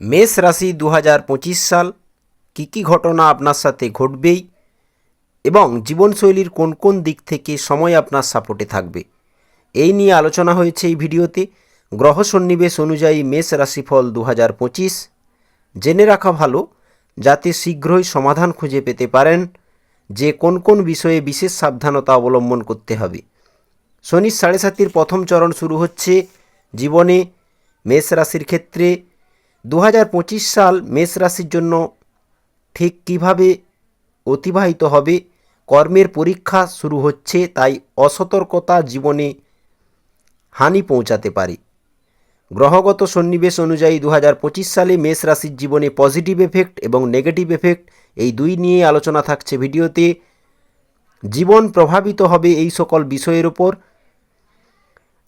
মেষ রাশি দু হাজার পঁচিশ সাল, কী কী ঘটনা আপনার সাথে ঘটবেই এবং জীবনশৈলীর কোন কোন দিক থেকে সময় আপনার সাপোর্টে থাকবে। এই নিয়ে আলোচনা হয়েছে এই ভিডিওতে। গ্রহ সন্নিবেশ অনুযায়ী মেষ রাশিফল দু হাজার পঁচিশ। জেনে রাখা ভালো, যাতে শীঘ্রই সমাধান খুঁজে পেতে পারেন যে কোন কোন বিষয়ে বিশেষ সাবধানতা অবলম্বন করতে হবে। শনির সাড়ে সাতির প্রথম চরণ শুরু হচ্ছে। জীবনে মেষ রাশির ক্ষেত্রে দু হাজার পঁচিশ সাল মেষ রাশির জন্য ঠিক কীভাবে অতিবাহিত হবে? কর্মের পরীক্ষা শুরু হচ্ছে, তাই অসতর্কতা জীবনে হানি পৌঁছাতে পারে। গ্রহগত সন্নিবেশ অনুযায়ী দু হাজার পঁচিশ সালে মেষ রাশির জীবনে পজিটিভ এফেক্ট এবং নেগেটিভ এফেক্ট এই দুই নিয়ে আলোচনা থাকছে ভিডিওতে। জীবন প্রভাবিত হবে এই সকল বিষয়ের ওপর।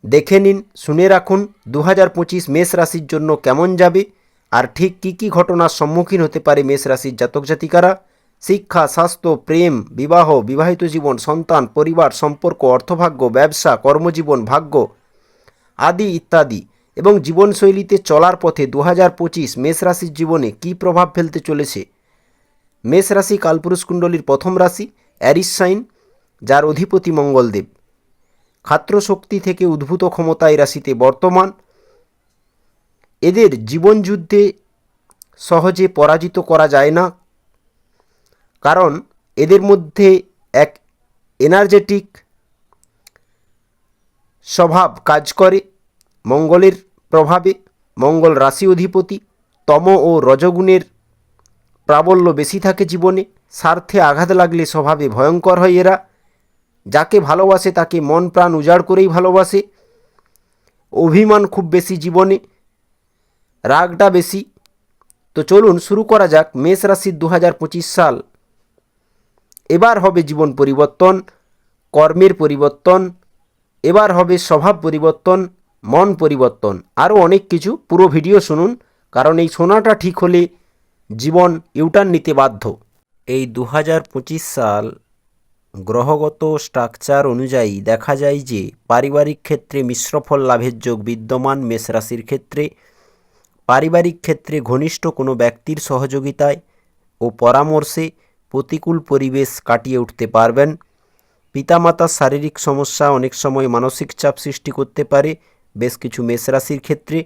দেখে নিন, শুনে রাখুন দু হাজার পঁচিশ মেষ রাশির জন্য কেমন যাবে? আর ঠিক কী কী ঘটনার সম্মুখীন হতে পারে মেষ রাশির জাতক জাতিকারা? শিক্ষা, স্বাস্থ্য, প্রেম, বিবাহ, বিবাহিত জীবন, সন্তান, পরিবার, সম্পর্ক, অর্থভাগ্য, ব্যবসা, কর্মজীবন, ভাগ্য আদি ইত্যাদি। এবং জীবনশৈলীতে চলার পথে দু হাজার পঁচিশ মেষ রাশির জীবনে কী প্রভাব ফেলতে চলেছে? মেষ রাশি কালপুরুষ কুণ্ডলীর প্রথম রাশি, অ্যারিস সাইন, যার অধিপতি মঙ্গলদেব। ক্ষাত্র শক্তি থেকে উদ্ভূত ক্ষমতা এই রাশিতে বর্তমান। এদের জীবনযুদ্ধে সহজে পরাজিত করা যায় না। কারণ এদের মধ্যে এক এনার্জেটিক স্বভাব কাজ করে, মঙ্গলের প্রভাবে, মঙ্গল রাশি অধিপতি, তম ও রজগুণের প্রাবল্য বেশি থাকে জীবনে, স্বার্থে আঘাত লাগলে স্বভাবে ভয়ঙ্কর হয় এরা, যাকে ভালোবাসে তাকে মন প্রাণ উজাড় করেই ভালোবাসে। অভিমান খুব বেশি জীবনে রাগটা বেশি। তো চলুন শুরু করা যাক মেষ রাশির দু হাজার পঁচিশ সাল। এবার হবে জীবন পরিবর্তন, কর্মের পরিবর্তন, এবার হবে স্বভাব পরিবর্তন, মন পরিবর্তন। আরও অনেক কিছু পুরো ভিডিও শুনুন, কারণ এই শোনাটা ঠিক হলে জীবন ইউটার্ন নিতে বাধ্য। এই দু হাজার পঁচিশ সাল গ্রহগত স্ট্রাকচার অনুযায়ী দেখা যায় যে পারিবারিক ক্ষেত্রে মিশ্র ফল লাভের যোগ বিদ্যমান মেষ রাশির ক্ষেত্রে পারিবারিক ক্ষেত্রে ঘনিষ্ঠ কোনো ব্যক্তির সহযোগিতায় ও পরামর্শে প্রতিকূল পরিবেশ কাটিয়ে উঠতে পারবেন। পিতামাতার শারীরিক সমস্যা অনেক সময় মানসিক চাপ সৃষ্টি করতে পারে, বেশ কিছু মেষরাশির ক্ষেত্রে।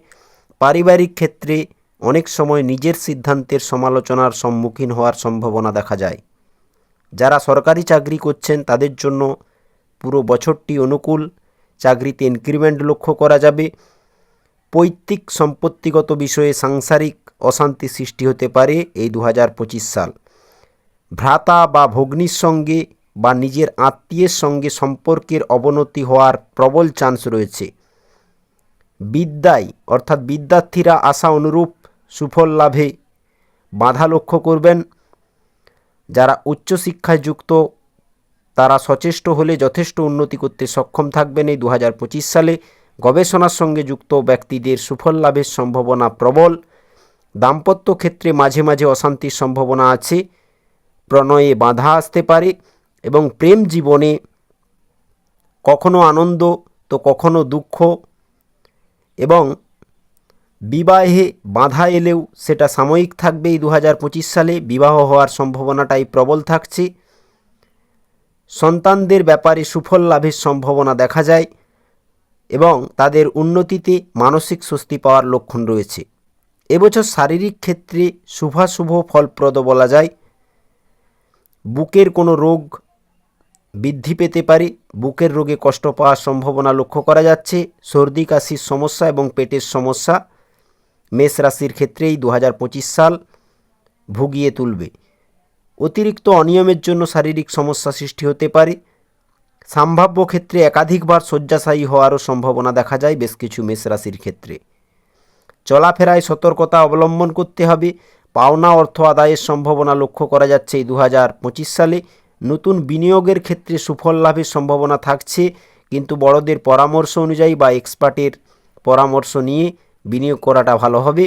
পারিবারিক ক্ষেত্রে অনেক সময় নিজের সিদ্ধান্তের সমালোচনার সম্মুখীন হওয়ার সম্ভাবনা দেখা যায়। যারা সরকারি চাকরি করছেন, তাদের জন্য পুরো বছরটি অনুকূল। চাকরিতে ইনক্রিমেন্ট লক্ষ্য করা যাবে। পৈতৃক সম্পত্তিগত বিষয়ে সাংসারিক অশান্তি সৃষ্টি হতে পারে এই দু হাজার পঁচিশ সাল। ভ্রাতা বা ভগ্নির সঙ্গে বা নিজের আত্মীয়ের সঙ্গে সম্পর্কের অবনতি হওয়ার প্রবল চান্স রয়েছে। বিদ্যায়, অর্থাৎ বিদ্যার্থীরা আশা অনুরূপ সুফল লাভে বাধা লক্ষ্য করবেন। যারা উচ্চশিক্ষায় যুক্ত, তারা সচেষ্ট হলে যথেষ্ট উন্নতি করতে সক্ষম থাকবেন এই দু হাজার পঁচিশ সালে। গবেষণার সঙ্গে যুক্ত ব্যক্তিদের সুফল লাভের সম্ভাবনা প্রবল। দাম্পত্য ক্ষেত্রে মাঝে মাঝে অশান্তির সম্ভাবনা আছে। প্রণয়ে বাধা আসতে পারে এবং প্রেম জীবনে কখনো আনন্দ, তো কখনো দুঃখ এবং বিবাহে বাধা এলেও সেটা সাময়িক থাকবে। এই দু হাজার পঁচিশ সালে বিবাহ হওয়ার সম্ভাবনাটাই প্রবল থাকছে। সন্তানদের ব্যাপারে সুফল লাভের সম্ভাবনা দেখা যায়। এবং তাদের উন্নতিতে মানসিক স্বস্তি পাওয়ার লক্ষণ রয়েছে। এবছর শারীরিক ক্ষেত্রে শুভাশুভ ফলপ্রদ বলা যায়। বুকের কোনো রোগ বৃদ্ধি পেতে পারে। বুকের রোগে কষ্ট পাওয়ার সম্ভাবনা লক্ষ্য করা যাচ্ছে। সর্দি, কাশির সমস্যা এবং পেটের সমস্যা মেষ রাশির ক্ষেত্রেই দু হাজার পঁচিশ সাল ভুগিয়ে তুলবে। অতিরিক্ত অনিয়মের জন্য শারীরিক সমস্যা সৃষ্টি হতে পারে। সম্ভাব্য ক্ষেত্রে একাধিকবার শয্যাশায়ী হওয়ারও সম্ভাবনা দেখা যায় বেশ কিছু মেষ রাশির ক্ষেত্রে। চলাফেরায় সতর্কতা অবলম্বন করতে হবে। পাওনা অর্থ আদায়ের সম্ভাবনা লক্ষ্য করা যাচ্ছে এই দু হাজার পঁচিশ সালে। নতুন বিনিয়োগের ক্ষেত্রে সুফল লাভের সম্ভাবনা থাকছে, কিন্তু বড়দের পরামর্শ অনুযায়ী বা এক্সপার্টের পরামর্শ নিয়ে বিনিয়োগ করাটা ভালো হবে।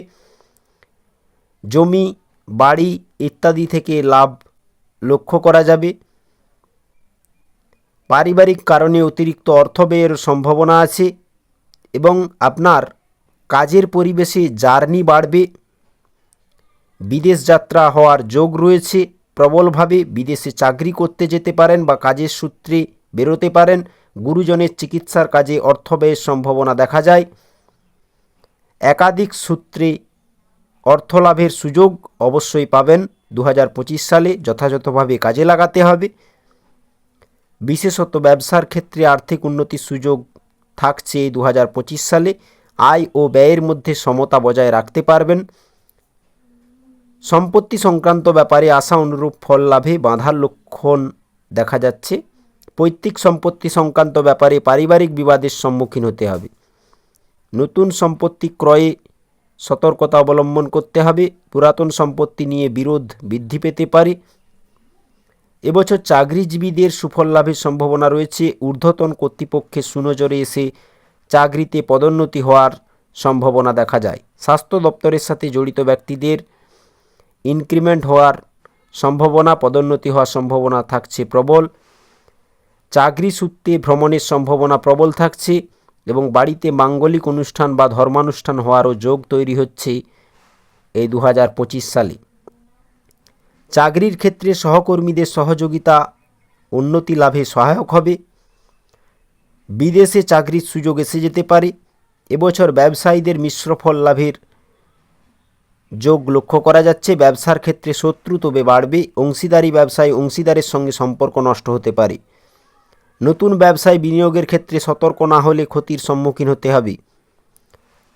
জমি, বাড়ি ইত্যাদি থেকে লাভ লক্ষ্য করা যাবে। পারিবারিক কারণে অতিরিক্ত অর্থ ব্যয়ের সম্ভাবনা আছে এবং আপনার কাজের পরিবেশে জার্নি বাড়বে। বিদেশ যাত্রা হওয়ার যোগ রয়েছে। প্রবলভাবে বিদেশে চাকরি করতে যেতে পারেন বা কাজের সূত্রে বেরোতে পারেন। গুরুজনের চিকিৎসার কাজে অর্থ ব্যয়ের সম্ভাবনা দেখা যায়। একাধিক সূত্রে অর্থ লাভের সুযোগ অবশ্যই পাবেন। দু হাজার পঁচিশ সালে যথাযথভাবে কাজে লাগাতে হবে। বিশেষত ব্যবসার ক্ষেত্রে আর্থিক উন্নতির সুযোগ থাকছে দু হাজার পঁচিশ সালে। আয় ও ব্যয়ের মধ্যে সমতা বজায় রাখতে পারবেন। সম্পত্তি সংক্রান্ত ব্যাপারে আশা অনুরূপ ফল লাভে বাঁধার লক্ষণ দেখা যাচ্ছে। পৈতৃক সম্পত্তি সংক্রান্ত ব্যাপারে পারিবারিক বিবাদের সম্মুখীন হতে হবে। নতুন সম্পত্তি ক্রয়ে সতর্কতা অবলম্বন করতে হবে। পুরাতন সম্পত্তি নিয়ে বিরোধ বৃদ্ধি পেতে পারে। এবছর চাকরিজীবীদের সুফল লাভের সম্ভাবনা রয়েছে। ঊর্ধ্বতন কর্তৃপক্ষের সুনজরে এসে চাকরিতে পদোন্নতি হওয়ার সম্ভাবনা দেখা যায়। স্বাস্থ্য দপ্তরের সাথে জড়িত ব্যক্তিদের ইনক্রিমেন্ট হওয়ার সম্ভাবনা, পদোন্নতি হওয়ার সম্ভাবনা থাকছে প্রবল। চাকরি সূত্রে ভ্রমণের সম্ভাবনা প্রবল থাকছে এবং বাড়িতে মাঙ্গলিক অনুষ্ঠান বা ধর্মানুষ্ঠান হওয়ারও যোগ তৈরি হচ্ছে এই দু হাজার পঁচিশ সালে। চাকরির ক্ষেত্রে সহকর্মীদের সহযোগিতা উন্নতি লাভে সহায়ক হবে। বিদেশে চাকরির সুযোগ এসে যেতে পারে। এবছর ব্যবসায়ীদের মিশ্র ফল লাভের যোগ লক্ষ্য করা যাচ্ছে। ব্যবসার ক্ষেত্রে শত্রু তবে বাড়বে। অংশীদারি ব্যবসায় অংশীদারের সঙ্গে সম্পর্ক নষ্ট হতে পারে। নতুন ব্যবসায় বিনিয়োগের ক্ষেত্রে সতর্ক না হলে ক্ষতির সম্মুখীন হতে হবে।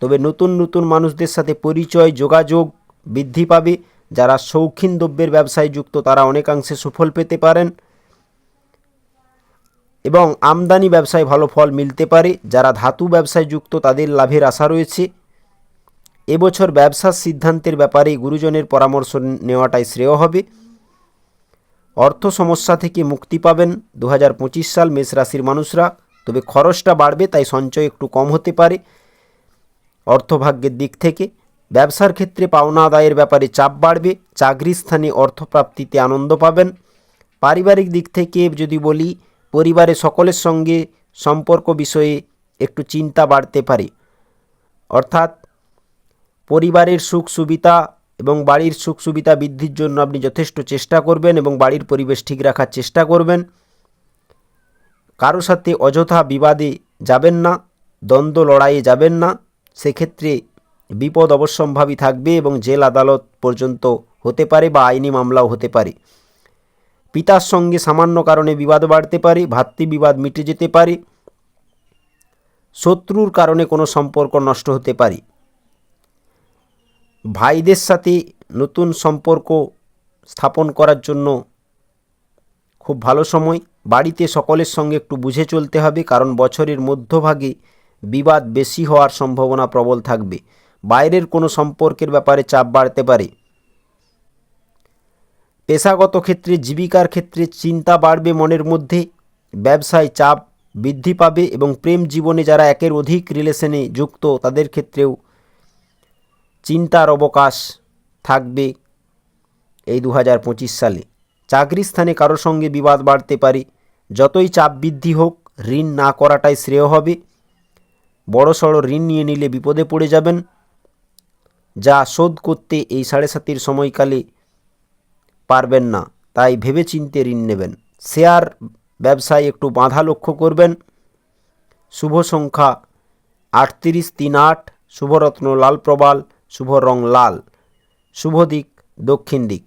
তবে নতুন নতুন মানুষদের সাথে পরিচয়, যোগাযোগ বৃদ্ধি পাবে। যারা শৌখিন দ্রব্যের ব্যবসায় যুক্ত, তারা অনেকাংশে সুফল পেতে পারেন এবং আমদানি ব্যবসায় ভালো ফল মিলতে পারে। যারা ধাতু ব্যবসায় যুক্ত, তাদের লাভের আশা রয়েছে। এবছর ব্যবসার সিদ্ধান্তের ব্যাপারে গুরুজনের পরামর্শ নেওয়াটাই শ্রেয় হবে। অর্থ সমস্যা থেকে মুক্তি পাবেন দু হাজার পঁচিশ সাল মেষ রাশির মানুষরা। তবে খরচটা বাড়বে, তাই সঞ্চয় একটু কম হতে পারে অর্থভাগ্যের দিক থেকে। ব্যবসার ক্ষেত্রে পাওনা আদায়ের ব্যাপারে চাপ বাড়বে চাকরি স্থানে অর্থপ্রাপ্তিতে আনন্দ পাবেন। পারিবারিক দিক থেকে যদি বলি, পরিবারে সকলের সঙ্গে সম্পর্ক বিষয়ে একটু চিন্তা বাড়তে পারে। অর্থাৎ পরিবারের সুখ সুবিধা এবং বাড়ির সুখ সুবিধা বৃদ্ধির জন্য আপনি যথেষ্ট চেষ্টা করবেন এবং বাড়ির পরিবেশ ঠিক রাখার চেষ্টা করবেন। কারও সাথে অযথা বিবাদে যাবেন না, দ্বন্দ্ব লড়াইয়ে যাবেন না। সেক্ষেত্রে বিপদ অবশ্যম্ভাবী থাকবে এবং জেল আদালত পর্যন্ত হতে পারে বা আইনি মামলাও হতে পারে। পিতার সঙ্গে সামান্য কারণে বিবাদ বাড়তে পারে ভাতৃবিবাদ মিটে যেতে পারে, শত্রুর কারণে কোনো সম্পর্ক নষ্ট হতে পারে। ভাইদের সাথে নতুন সম্পর্ক স্থাপন করার জন্য খুব ভালো সময়। বাড়িতে সকলের সঙ্গে একটু বুঝে চলতে হবে, কারণ বছরের মধ্যভাগে বিবাদ বেশি হওয়ার সম্ভাবনা প্রবল থাকবে। বাইরের কোনো সম্পর্কের ব্যাপারে চাপ বাড়তে পারে। পেশাগত ক্ষেত্রে, জীবিকার ক্ষেত্রে চিন্তা বাড়বে মনের মধ্যে, ব্যবসায় চাপ বৃদ্ধি পাবে এবং প্রেম জীবনে যারা একের অধিক রিলেশনে যুক্ত, তাদের ক্ষেত্রেও চিন্তার অবকাশ থাকবে এই দু হাজার পঁচিশ সালে। চাকরি স্থানে কারোর সঙ্গে বিবাদ বাড়তে পারে। যতই চাপ বৃদ্ধি হোক, ঋণ না করাটাই শ্রেয় হবে। বড় সড়ো ঋণ নিয়ে নিলে বিপদে পড়ে যাবেন। যা শোধ করতে এই সাড়ে সাতির সময়কালে পারবেন না। তাই ভেবে চিনতে ঋণ নেবেন। শেয়ার ব্যবসায় একটু বাঁধা লক্ষ্য করবেন। শুভ সংখ্যা আটত্রিশ তিন আট, শুভরত্ন লাল প্রবাল, শুভ রং লাল। শুভ দিক দক্ষিণ দিক।